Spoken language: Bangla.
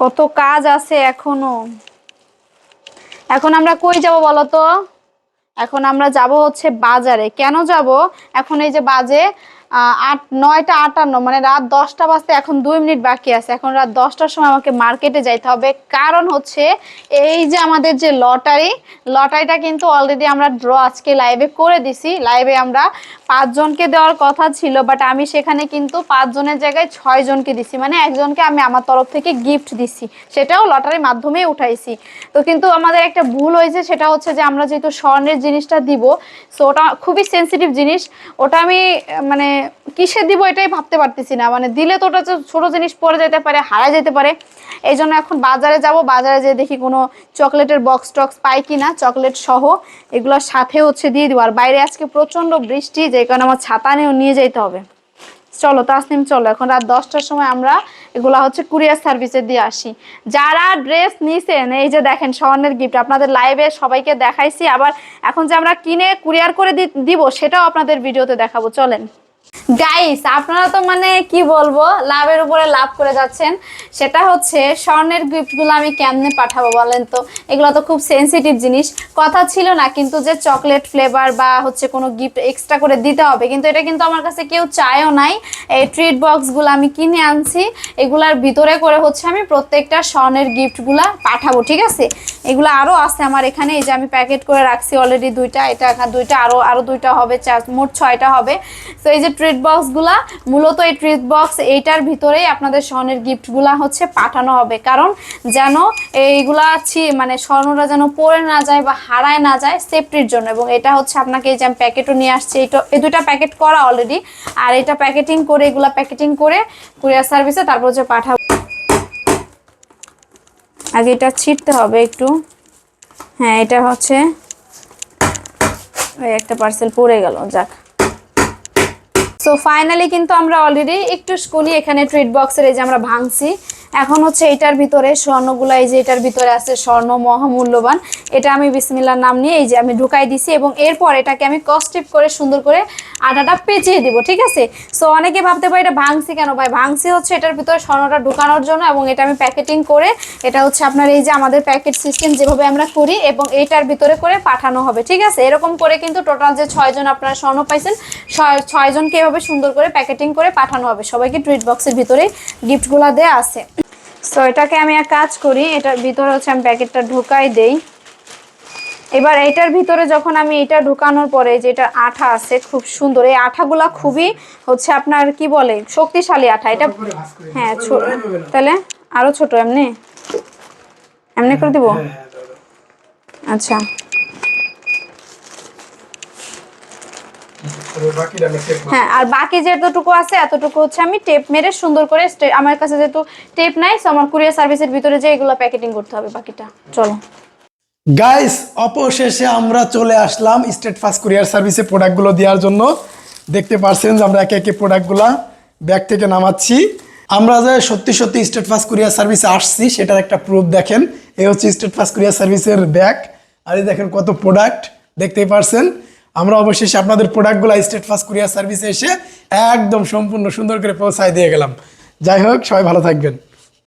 কত কাজ আছে এখনও। এখন আমরা কই যাব বলো তো এখন আমরা যাব হচ্ছে বাজারে। কেন যাব? এখন এই যে বাজে আট, নয়টা আটান্ন মানে রাত দশটা বাজতে এখন দুই মিনিট বাকি আছে। এখন রাত দশটার সময় আমাকে মার্কেটে যাইতে হবে। কারণ হচ্ছে, এই যে আমাদের যে লটারি, লটারিটা কিন্তু অলরেডি আমরা ড্র আজকে লাইভে করে দিছি। লাইভে আমরা পাঁচজনকে দেওয়ার কথা ছিল বাট আমি সেখানে কিন্তু পাঁচজনের জায়গায় ছয় জনকে দিছি। মানে একজনকে আমি আমার তরফ থেকে গিফট দিছি। সেটাও লটারির মাধ্যমেই উঠাইছি। তো কিন্তু আমাদের একটা ভুল হয়েছে, সেটা হচ্ছে যে আমরা যেহেতু স্বর্ণের জিনিসটা দিব সো ওটা খুবই সেন্সিটিভ জিনিস। ওটা আমি মানে কিসে দিব এটাই ভাবতে পারতেছি না। মানে দিলে তো ওটা ছোট জিনিস পরে যেতে পারে হারা যেতে পারে। এই জন্য এখন বাজারে যাব, বাজারে যেয়ে দেখি কোনো চকলেটের বক্স টক্স পাই কিনা, চকলেট সহ এগুলোর সাথে হচ্ছে দিয়ে দিব। আর বাইরে আজকে প্রচণ্ড বৃষ্টি, যে কারণে আমার ছাতা নিয়েও নিয়ে যেতে হবে। চলো, তাসনিম, চলো। এখন রাত দশটার সময় আমরা এগুলা হচ্ছে কুরিয়ার সার্ভিসে দিয়ে আসি। যারা ড্রেস নিছেন, এই যে দেখেন স্বর্ণের গিফট আপনাদের লাইভে সবাইকে দেখাইছি। আবার এখন যে আমরা কিনে কুরিয়ার করে দিব, সেটাও আপনাদের ভিডিওতে দেখাবো। চলেন। গাইস আপনারা তো মানে কি বলব, লাভের উপরে লাভ করে যাচ্ছেন। সেটা হচ্ছে স্বর্ণের গিফটগুলো আমি কেমনে পাঠাবো বলেন তো? এগুলো তো খুব সেনসিটিভ জিনিস। কথা ছিল না, কিন্তু যে চকলেট ফ্লেভার বা হচ্ছে কোনো গিফট এক্সট্রা করে দিতে হবে, কিন্তু এটা কিন্তু আমার কাছে কেউ চায়ও নাই। এই ট্রিট বক্সগুলো আমি কিনে আনছি, এগুলার ভিতরে করে হচ্ছে আমি প্রত্যেকটা স্বর্ণের গিফটগুলা পাঠাবো, ঠিক আছে? এগুলো আরও আছে আমার এখানে, এই যে আমি প্যাকেট করে রাখছি অলরেডি দুইটা, এটা দুইটা আরও আরও দুইটা হবে, চার, মোট ছয়টা হবে। তো এই যে ট্রিট বক্সগুলা মূলত এই ট্রিট বক্স এইটার ভিতরেই আপনাদের স্বর্ণের গিফটগুলা হচ্ছে পাঠানো হবে। কারণ যেন এইগুলা মানে স্বর্ণরা যেন পড়ে না যায় বা হারায় না যায় সেফটির জন্য। এবং এটা হচ্ছে আপনাকে এই যে প্যাকেটও নিয়ে আসছি, এইটা এই দুটা প্যাকেট করা অলরেডি আর এটা প্যাকেটিং করে, এগুলা প্যাকেটিং করে কুরিয়ার সার্ভিসে তারপর হচ্ছে পাঠাবো। আগে এটা ছিটতে হবে একটু। হ্যাঁ এটা হচ্ছে ওই একটা পার্সেল পড়ে গেল, যাক। সো ফাইনালি কিন্তু আমরা অলরেডি একটু স্কুলি এখানে ট্রিট বক্সের এই যে আমরা ভাঙছি। এখন হচ্ছে এটার ভিতরে স্বর্ণগুলা, এই যে এটার ভিতরে আছে স্বর্ণ মহামূল্যবান। এটা আমি বিসমিল্লার নাম নিয়ে এই যে আমি ঢুকাই দিছি এবং এরপর এটাকে আমি কস্টিপ করে সুন্দর করে আটাটা পেঁচিয়ে দিব, ঠিক আছে? সো অনেকে ভাবতে পারে এটা ভাঙছি কেন? ভাই, ভাঙছি হচ্ছে এটার ভিতরে স্বর্ণটা ঢুকানোর জন্য এবং এটা আমি প্যাকেটিং করে এটা হচ্ছে আপনার এই যে আমাদের প্যাকেট সিস্টেম যেভাবে আমরা করি এবং এইটার ভিতরে করে পাঠানো হবে, ঠিক আছে? এরকম করে কিন্তু টোটাল যে ছয়জন আপনারা স্বর্ণ পাইছেন, ছয়- ছয়জনকে এভাবে সুন্দর করে প্যাকেটিং করে পাঠানো হবে। সবাইকে ট্রিট বক্সের ভিতরে গিফটগুলো দেওয়া আছে। সো এটাকে আমি এক কাজ করি এটার ভিতরে হচ্ছে আমি প্যাকেটটা ঢুকাই দেই। এবার এটার ভিতরে যখন আমি এটা ঢুকানোর পরে যে এটা আঠা আছে খুব সুন্দর। এই আঠাগুলা খুবই হচ্ছে আপনার কি বলে শক্তিশালী আঠা। এটা হ্যাঁ তাহলে আরও ছোট এমনি? এমনি করে দিব? আচ্ছা। হ্যাঁ আর বাকি যেতটুকু আছে এতটুকু হচ্ছে আমি টেপ মেরে সুন্দর করে আমার কাছে যেহেতু টেপ নাই আমার কুরিয়ার সার্ভিসের ভিতরে যে এগুলো প্যাকেটিং করতে হবে বাকিটা। চলো। গাইস অপশেষে আমরা চলে আসলাম স্টেট ফার্স্ট কুরিয়ার সার্ভিসে প্রোডাক্টগুলো দেওয়ার জন্য। দেখতে পারছেন যে আমরা একে একে প্রোডাক্টগুলো ব্যাগ থেকে নামাচ্ছি। আমরা যে সত্যি সত্যি স্টেট ফার্স্ট কুরিয়ার সার্ভিসে আসছি সেটার একটা প্রুফ দেখেন। এই হচ্ছে স্টেট ফার্স্ট কুরিয়ার সার্ভিসের ব্যাগ আর এই দেখেন কত প্রোডাক্ট দেখতেই পারছেন। আমরা অবশেষে আপনাদের প্রোডাক্টগুলো স্টেট ফার্স্ট কুরিয়ার সার্ভিসে এসে একদম সম্পূর্ণ সুন্দর করে পৌঁছায় দিয়ে গেলাম। যাই হোক, সবাই ভালো থাকবেন।